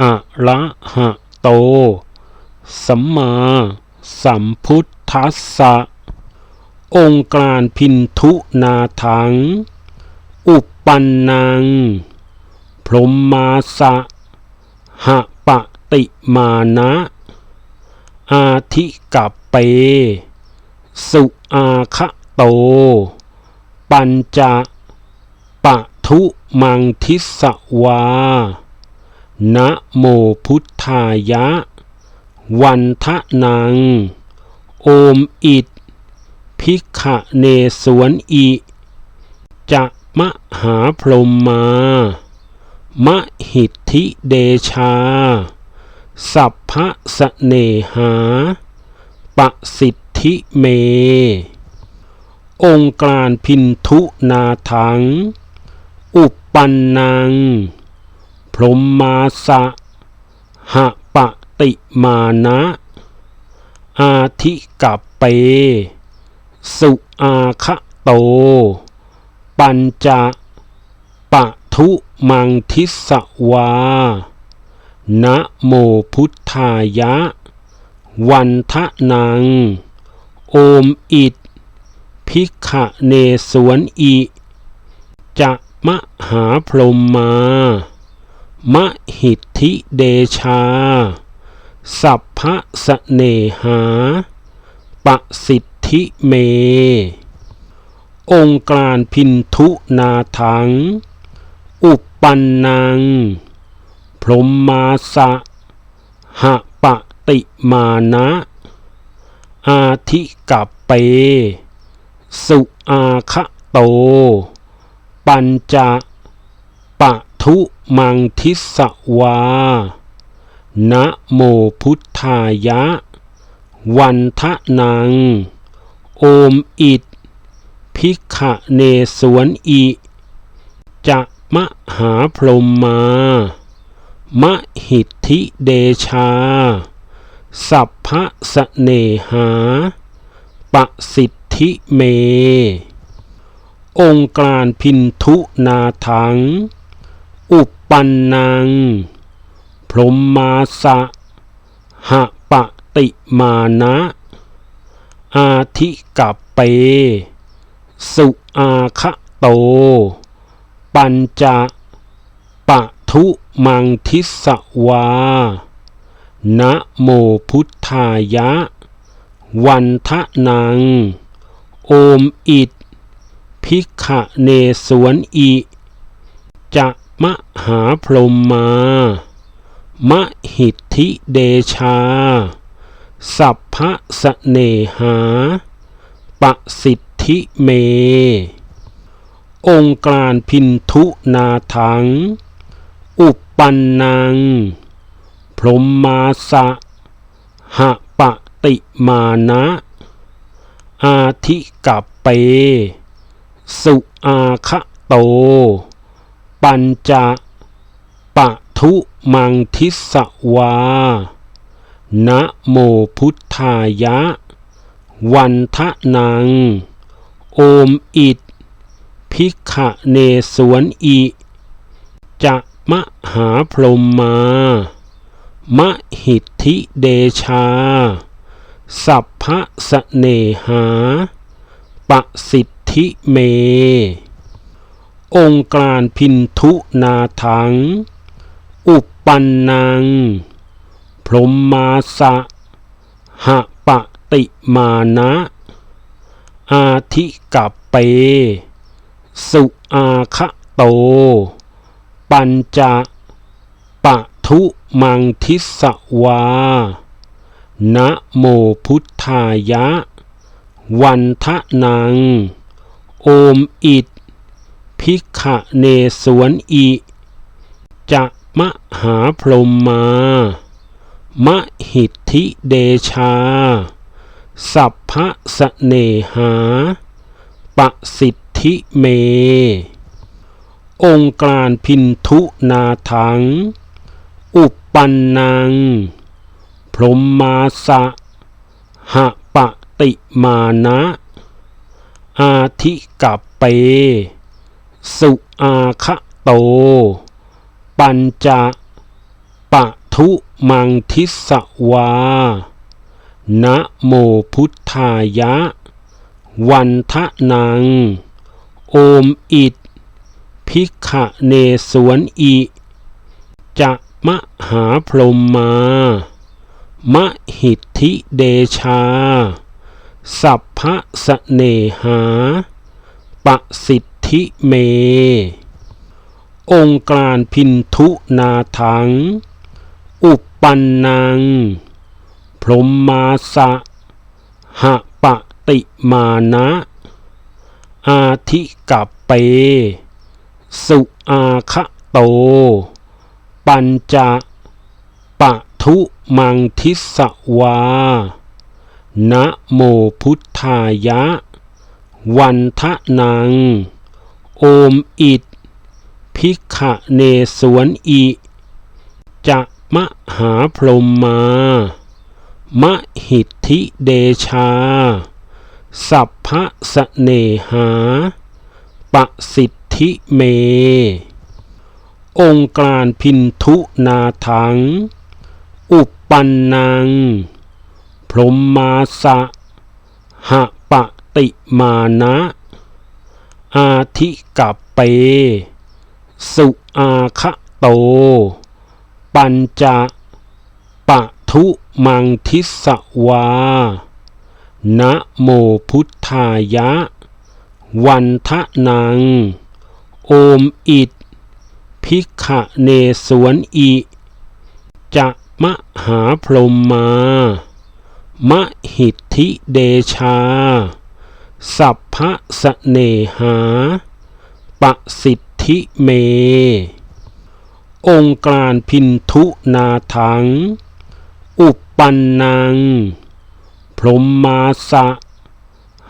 อะระหะโต สัมมาสัมพุทธัสสะ องค์การพินทุนาถัง อุปปันนัง พรหมาสะหะปะติมานะ อาทิกับเป สุอาคะโต ปัญจะปะทุมังทิสวา นะโมพุทธายะ วันทะนัง โอมอิดพิกะเนสวนอิจะมหาพรมมามหิทธิเดชา สัพพะสเนหาปสิทธิเม องค์การพินทุนาถัง อุปปันนัง รหมาสะหะปะติมานะ อาทิกับเป สุอาคะโต ปัญจะปะทุมังทิสวา นะโมพุทธายะ วันทะนัง โอมอิดพิกะเนสวนอิ จะมหาพรหมมา มหิทธิเดชา สัพพะสเนหา ปสิทธิเม องค์การพินทุนาถัง อุปปันนัง พรหมาสะหะปะติมานะ อาทิกับเป สุอาคะโต ปัญจะปะทุ มังทิสวา นะโมพุทธายะ วันทะนัง โอมอิดพิกขะเนสวนอิจะมหาพรหมมามหิทธิเดชา สัพพะสเนหา ปะสิทธิเม องค์การพินทุนาถัง อุปันนังพรหมาสะหะปะติมานะ อาทิกับเป สุอาคะโต ปัญจะปะทุมังทิสวา นะโมพุทธายะ วันทะนัง โอมอิดพิกขะเนสวนอิจะ มหาพรหมมามหิทธิเดชา สัพพะสเนหา ปสิทธิเม องค์การพินทุนาถัง อุปปันนัง พรหมาสะหะปะติมานะ อาทิกับเป สุอาคโต ปัญจะปะทุมังทิสวา นะโมพุทธายะ วันทะนัง โอมอิดพิกะเนสวนอิจะมหาพรมมามหิทธิเดชา สัพพะสเนหา ปะสิทธิเม องค์การพินทุนาถัง อุปปันนังพรหมาสะหะปะติมานะ อาทิกับเป สุอาคะโต ปัญจะปะทุมังทิสวา นะโมพุทธายะ วันทะนัง โอมอิด พิกขเนสวนอิจะมหาพรหมามหิทธิเดชา สัพพะสเนหา ปสิทธิเม องค์การพินทุนาถัง อุปปันนัง พรหมาสะหะปติมานะ อาทิกับเป สุอาคะโต ปัญจะปะทุมังทิสวา นะโมพุทธายะ วันทะนัง โอมอิดพิกะเนสวนอิจะมหาพรหมามหิทธิเดชา สัพพะสเนหาปะสิท ธิเม องค์การพินทุนาถัง อุปปันนัง พรหมาสะหะปติมานะ อาทิกับเป สุอาคะโต ปัญจะปะทุมังทิสวา นะโมพุทธายะ วันทะนัง โอมอิดพิกขะเนสวนอิจะมหาพรหมามหิทธิเดชา สัพพะสเนหาปสิทธิเม องค์การพินทุนาถัง อุปปันนัง พรหมาสะหะปติมานะ อาทิกับเป สุอาคะโต ปัญจะปะทุมังทิสวา นะโมพุทธายะ วันทะนัง โอมอิดพิกขะเนสวนอิจะมหาพรหมามหิทธิเดชา สัพพะสเนหาปสิทธิเม องค์การพินทุนาถัง อุปปันนังพรหมาสะ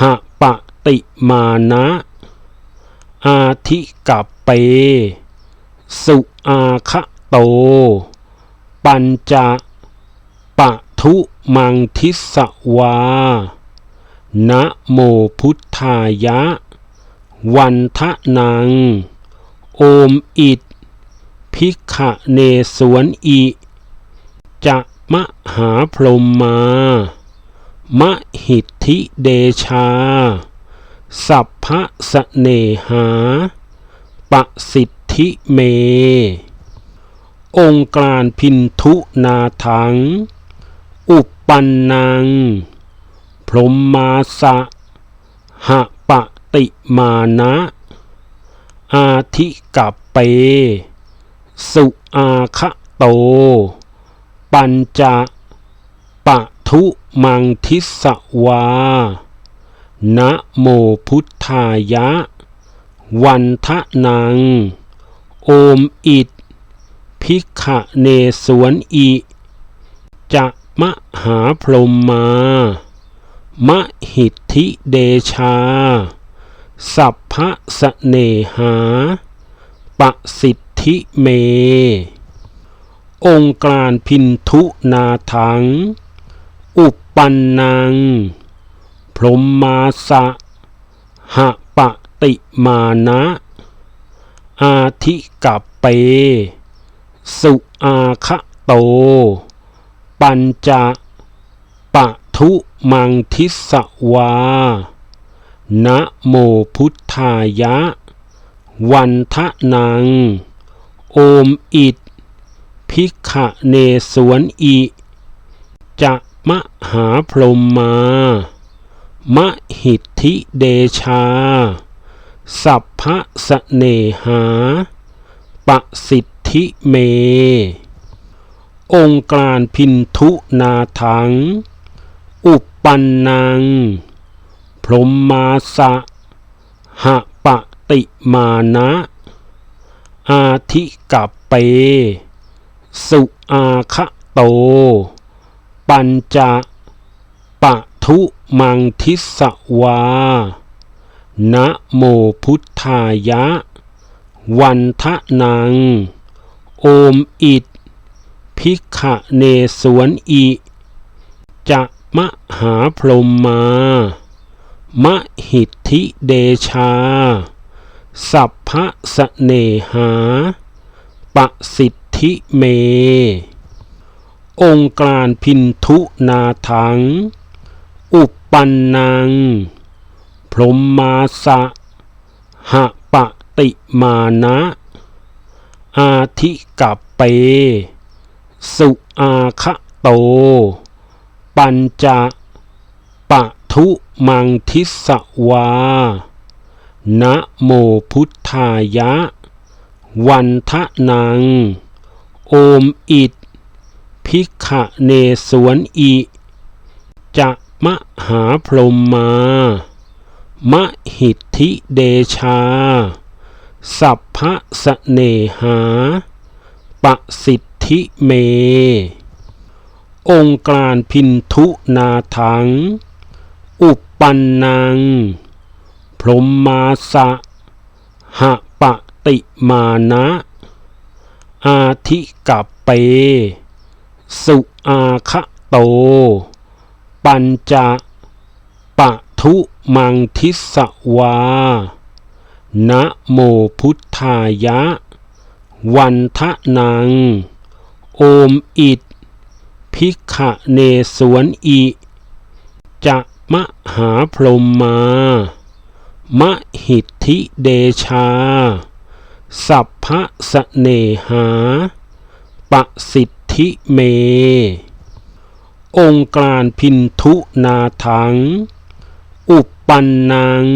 หะปติมานะ อาทิกับเป สุอาคะโต ปัญจะปะทุมังทิสวา นะโมพุทธายะ วันทะนัง โอมอิดพิกะเนสวนอิจะมหาพรหมามหิทธิเดชา สัพพะสเนหาปสิทธิเม องค์การพินทุนาถัง อุปปันนัง รหมาสะหะปติมานะ อาทิกับเป สุอาคะโต ปัญจะปะทุมังทิสวา นะโมพุทธายะ วันทะนัง โอมอิดพิกะเนสวนอิ จะมหาพรหมา มหิทธิเดชา สัพพะสเนหา ปสิทธิเม องค์การพินทุนาถัง อุปปันนัง พรหมาสะหะปติมานะ อาทิกับเป สุอาคะโต ปัญจะปะทุ มังทิสวา นะโมพุทธายะ วันทะนัง โอมอิดพิกะเนสวนอิจะมหาพรหมามหิทธิเดชา สัพพะสเนหา ปะสิทธิเม องค์การพินทุนาถัง อุป ปันนังพรหมาสะหะปติมานะ อาทิกับเป สุอาคะโต ปัญจะปะทุมังทิสวา นะโมพุทธายะ วันทะนัง โอมอิดพิกขะเนสวนอิ จะ มหาพรหมมามหิทธิเดชา สัพพะสเนหา ปสิทธิเม องค์การพินทุนาถัง อุปปันนัง พรหมมาสะหะปะติมานะ อาทิกับเป สุอาคะโต ปัญจะปะทุมังทิสวา นะโมพุทธายะ วันทะนัง โอมอิดพิกขะเนสวนอิจะมหาพรหมมามหิทธิเดชา สัพพะสเนหา ปสิทธิเม องค์การพินทุนาถัง อุปปันนังพรหมมาสะหะปะติมานะ อาทิกับเป สุอาคะโต ปัญจะปะทุมังทิสวา นะโมพุทธายะ วันทะนัง โอมอิด พิกขเนสวนอิจะมหาพรหมมามหิทธิเดชา สัพพะสเนหาปสิทธิเม องค์การพินทุนาถัง อุปปันนัง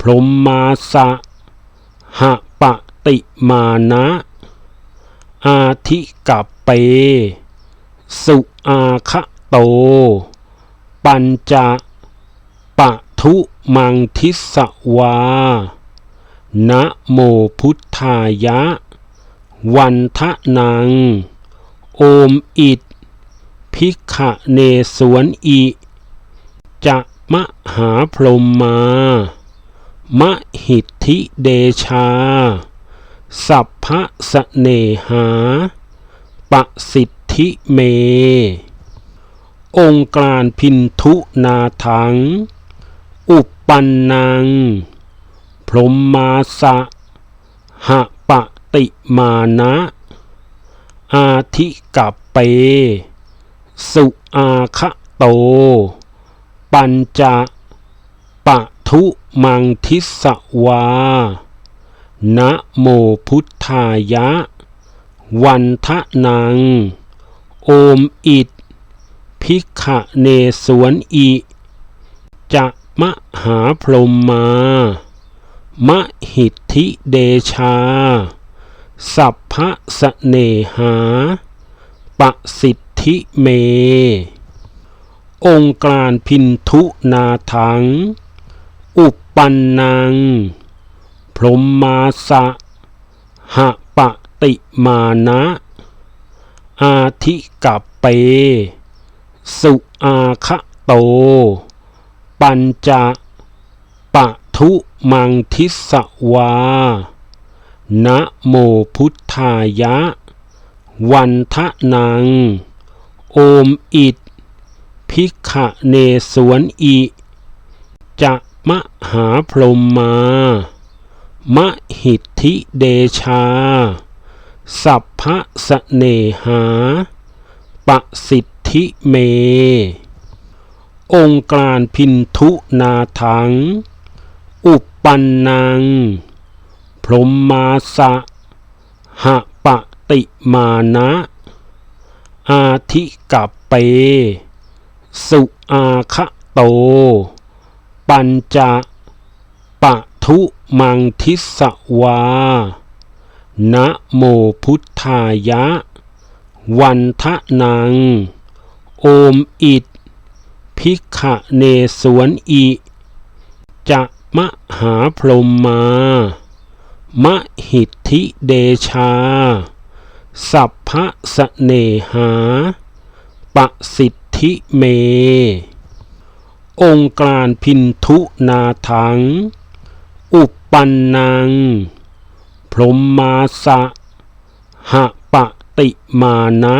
พรหมมาสะหะปะติมานะ อาทิกับเป สุอาคะโต ปัญจะปะทุมังทิสวา นะโมพุทธายะ วันทะนัง โอมอิดพิกะเนสวนอิจะมหาพรมมามหิทธิเดชา สัพพะสเนหา ปะสิท ธิเม องค์การพินทุนาถัง อุปปันนัง พรหมมาสะหะปะติมานะ อาทิกับเป สุอาคะโต ปัญจะปะทุมังทิสวา นะโมพุทธายะ วันทะนัง โอมอิดพิกขะเนสวนอิจะมหาพรหมมามหิทธิเดชา สัพพะสเนหาปสิทธิเม องค์การพินทุนาถัง อุปปันนัง พรหมมาสะหะปะติมานะ อาทิกับเป สุอาคะโต ปัญจะปะทุมังทิสวา นะโมพุทธายะ วันทะนัง โอมอิดพิกะเนสวนอิจะมหาพรหมมามหิทธิเดชา สัพพะสะเนหาปสิทธิเม องค์การพินทุนาถัง อุปปันนัง พรหมมาสะหะปะติมานะ อาทิกับเป สุอาคะโต ปัญจะปะทุมังทิสวา นะโมพุทธายะ วันทะนัง โอมอิดพิกขะเนสวนอิจะมหาพรหมมามหิทธิเดชา สัพพะสเนหาปสิทธิเม องค์การพินทุนาถัง อุปปันนัง พรหมาสะหะปติมานะ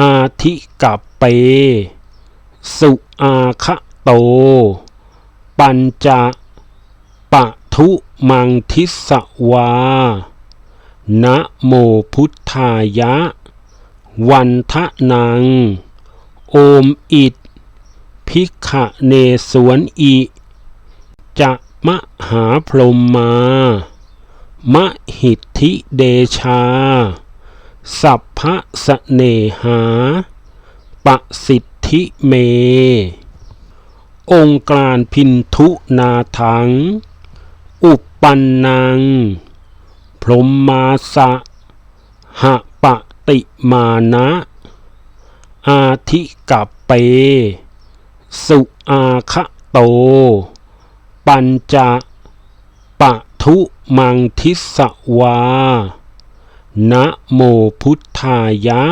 อาทิกับเป สุอาคะโต ปัญจะปะทุมังทิสวา นะโมพุทธายะ วันทะนัง โอมอิดภิกขะเนสวนอิ จะมหาพรหมา มหิทธิเดชา สัพพะสเนหา ปสิทธิเม องค์การพินทุนาถัง อุปปันนัง พรหมาสะหะปติมานะ อาทิกับเป สุอาคะโต ปัญจะปะทุ มังทิสวา นะโมพุทธายะ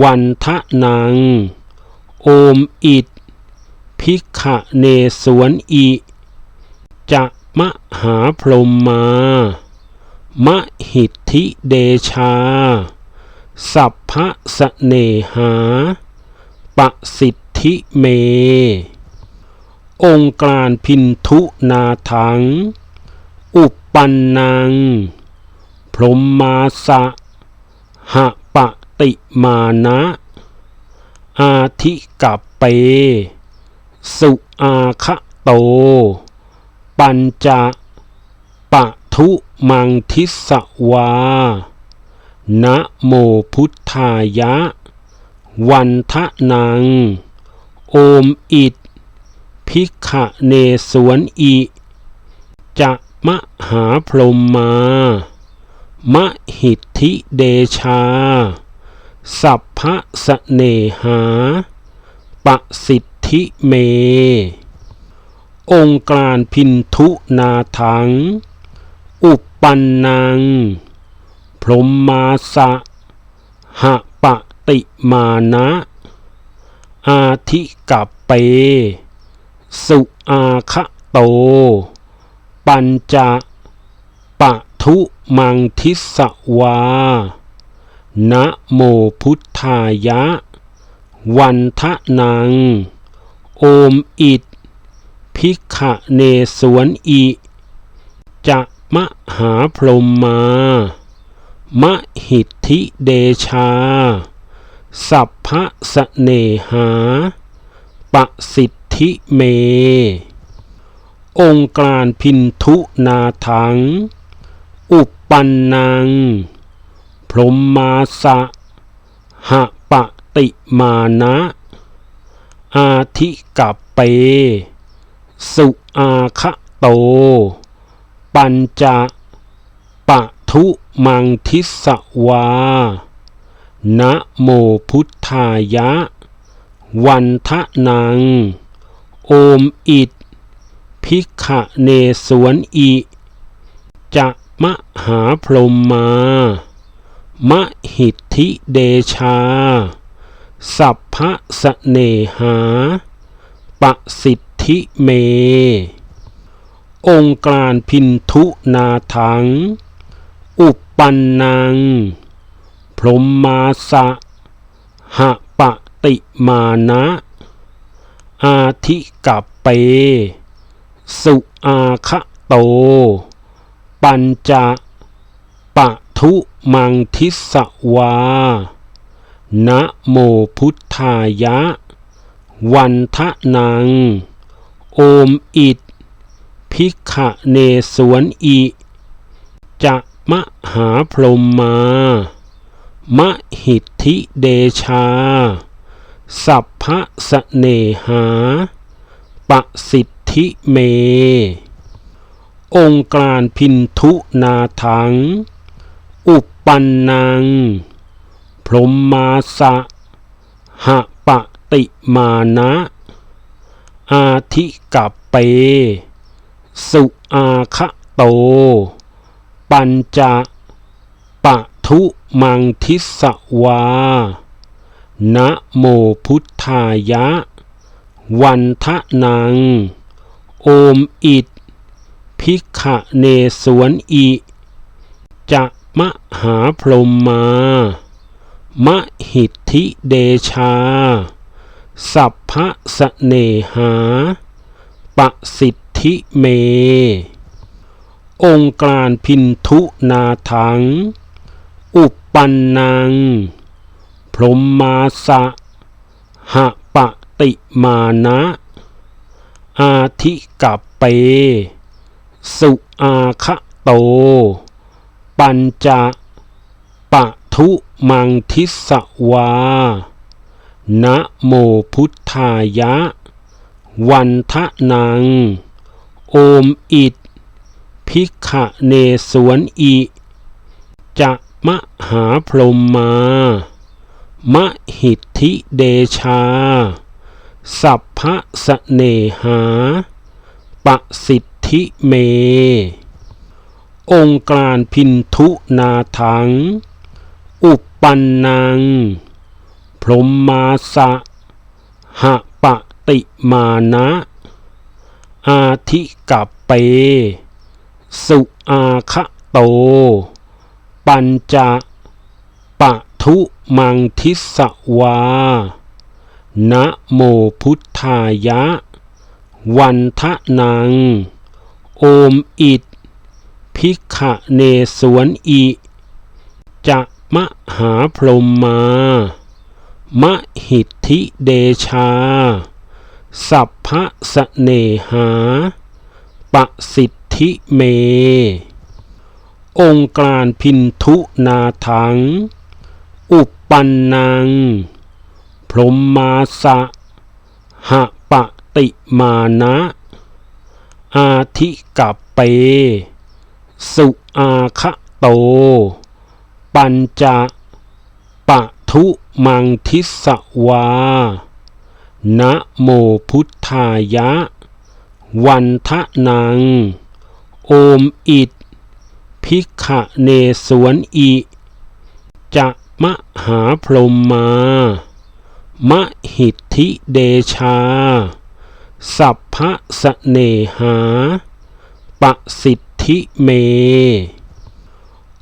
วันทะนัง โอมอิดภิกะเนสวนอิจะมหาพรมมามหิทธิเดชา สัพพะสเนหา ปะสิทธิเม องค์การพินทุนาถัง อุปันนังพรหมาสะหะปติมานะ อาทิกับเป สุอาคะโต ปัญจะปะทุมังทิสวา นะโมพุทธายะ วันทะนัง โอมอิดภิกขะเนสวนอิ จะ มหาพรหมมา มหิทธิเดชา สัพพะสเนหา ปสิทธิเม องค์การพินทุนาถัง อุปปันนัง พรหมมาสะหะปติมานะ อาทิกับเป สุอาคะโต ปัญจะปะทุมังทิสวา นะโมพุทธายะ วันทะนัง โอมอิดภิกะเนสวนอิจะมหาพรหมมามหิทธิเดชา สัพพะสเนหา ปะสิทธิเม องค์การพินทุนาถัง อุปปันนังพรหมาสะหะปติมานะ อาทิกับเป สุอาคะโต ปัญจะปะทุมังทิสวา นะโมพุทธายะ วันทะนัง โอมอิด ภิกขเนสวนอิจะมหาพรหมามหิทธิเดชา สัพพะสเนหา ปสิทธิเม องค์การพินทุนาถัง อุปปันนังพรหมาสะหะปติมานะ อาทิกับเป สุอาคโต ปัญจะปะทุมังทิสวา นะโมพุทธายะ วันทะนัง โอมอิดภิกะเนสวนอิจะมหาพรมมามหิทธิเดชา สัพพะสเนหา ปะสิท ธิเม องค์การพินทุนาถัง อุปปันนัง พรหมาสะหะปติมานะ อาทิกับเป สุอาคะโต ปัญจะปะทุทุมังทิสวา นะโมพุทธายะ วันทะนัง โอมอิดพิกขะเนสวนอิจะมหาพรมมามหิทธิเดชา สัพพะสเนหาปสิทธิเม องค์การพินทุนาถัง อุปปันนัง พรมมาสะหะปะติมานะ อาทิกับเป สุอาคะโต ปัญจะปะทุมังทิสวา นะโมพุทธายะ วันทะนัง โอมอิดพิกะเนสวนอิจะมหาพรหมมามหิทธิเดชา สัพพะสเนหาปสิทธิเม องค์การพินทุนาถัง อุปปันนัง พรหมมาสะหะปะติมานะ อาทิกับเป สุอาคะโต ปัญจะปะทุมังทิสวา นะโมพุทธายะ วันทะนัง โอมอิดพิกะเนสวนอิจะมหาพรหมมามหิทธิเดชา สัพพะสเนหาปสิทธิเม องค์การพินทุนาถัง อุปปันนัง พรหมมาสะหะปะติมานะ อาทิกับเป สุอาคะโต ปัญจะปะทุมังทิสวา นะโมพุทธายะ วันทะนัง โอมอิดพิกขะเนสวนอิ จะมหาพรหมมา มหิทธิเดชา สัพพะสเนหา ปสิทธิเม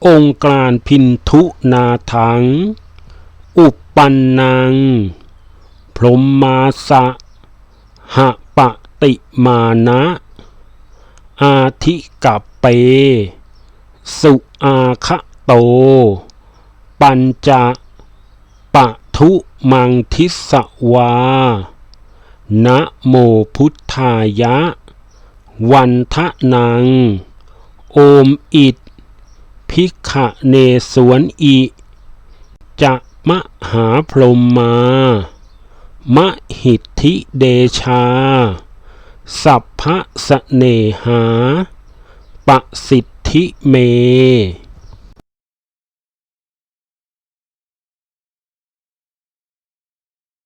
องค์การพินทุนาถัง อุปปันนังพรหมมาสะหะปะติมานะ อาทิกับเป สุอาคะโต ปัญจะปะ ทุมังทิสวา นะโมพุทธายะ วันทะนัง โอมอิดพิกะเนสวนอิจะมหาพรมมามหิทธิเดชา สัพพะสเนหา ปะสิทธิเม